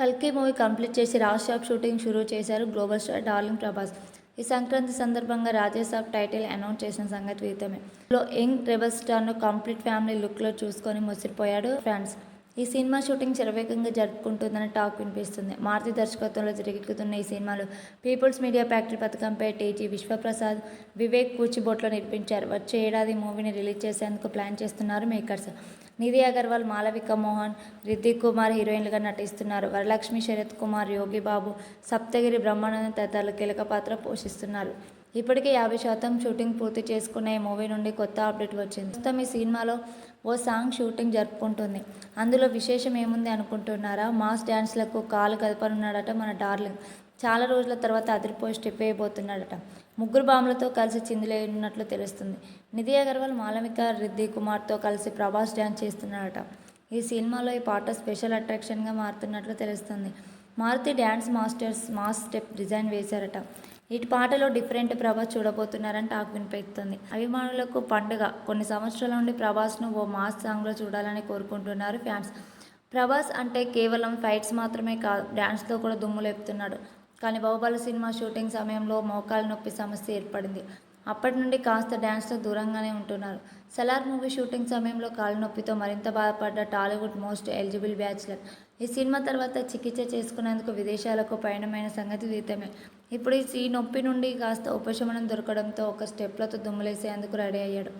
కల్కి movie complete చేసి Raj shop shooting షురూ చేశారు గ్లోబల్ స్టార్ డార్లింగ్ ప్రభాస్. ఈ సంక్రాంతి సందర్భంగా రాజేష్ సాబ్ టైటిల్ అనౌన్స్ చేసిన సంగతి విదితమే. లో యంగ్ రెబల్ స్టార్ను కంప్లీట్ ఫ్యామిలీ లుక్లో చూసుకొని ముసిరిపోయాడు ఫ్యాన్స్ ఈ సినిమా షూటింగ్ శరవేగంగా జరుపుకుంటుందని టాక్ వినిపిస్తుంది. మారుతి దర్శకత్వంలో తిరుగుతున్న ఈ సినిమాలో పీపుల్స్ మీడియా ఫ్యాక్టరీ పథకంపై టీజీ విశ్వప్రసాద్ వివేక్ కూచిబోట్లో నిర్మించారు. వచ్చే ఏడాది మూవీని రిలీజ్ చేసేందుకు ప్లాన్ చేస్తున్నారు మేకర్స్. నిధి అగర్వాల్ మాలవిక మోహన్ రితిక్ కుమార్ హీరోయిన్లుగా నటిస్తున్నారు. వరలక్ష్మి శరత్ కుమార్ యోగి బాబు సప్తగిరి బ్రహ్మానందం తదితరులు కీలక పాత్ర పోషిస్తున్నారు. ఇప్పటికే యాభై శాతం షూటింగ్ పూర్తి చేసుకున్న ఈ మూవీ నుండి కొత్త అప్డేట్ వచ్చింది. ప్రస్తుతం ఈ సినిమాలో ఓ సాంగ్ షూటింగ్ జరుపుకుంటుంది. అందులో విశేషం ఏముంది అనుకుంటున్నారా? మాస్ డ్యాన్స్లకు కాలు కదపనున్నాడట మన డార్లింగ్. చాలా రోజుల తర్వాత అదిరిపోయి స్టెప్ అయిపోతున్నాడట. ముగ్గురు బాంబులతో కలిసి చిందులేనున్నట్లు తెలుస్తుంది. నిధి అగర్వాల్ మాలవిక రిద్ది కుమార్తో కలిసి ప్రభాస్ డ్యాన్స్ చేస్తున్నాడట. ఈ సినిమాలో ఈ పాట స్పెషల్ అట్రాక్షన్గా మారుతున్నట్లు తెలుస్తుంది. Maruthi dance masters mass step design వేశారట. ఇటు పాటలో డిఫరెంట్ ప్రభాస్ చూడబోతున్నారని టాక్ వినిపిస్తుంది. అభిమానులకు పండుగ. కొన్ని సంవత్సరాల నుండి ప్రభాస్ను ఓ మాస్ సాంగ్లో చూడాలని కోరుకుంటున్నారు ఫ్యాన్స్. ప్రభాస్ అంటే కేవలం ఫైట్స్ మాత్రమే కాదు డ్యాన్స్తో కూడా దుమ్ము లేపుతున్నాడు. కానీ బాహుబలి సినిమా షూటింగ్ సమయంలో మోకాలు నొప్పి సమస్య ఏర్పడింది. అప్పటి నుండి కాస్త డ్యాన్స్తో దూరంగానే ఉంటున్నారు. సలార్ మూవీ షూటింగ్ సమయంలో కాలు నొప్పితో మరింత బాధపడ్డ టాలీవుడ్ మోస్ట్ ఎలిజిబుల్ బ్యాచ్లర్. ఈ సినిమా తర్వాత చికిత్స చేసుకునేందుకు విదేశాలకు పయనమైన సంగతి విదితమే. ఇప్పుడు ఈ నొప్పి నుండి కాస్త ఉపశమనం దొరకడంతో ఒక స్టెప్లతో దుమ్ములేసేందుకు రెడీ అయ్యాడు.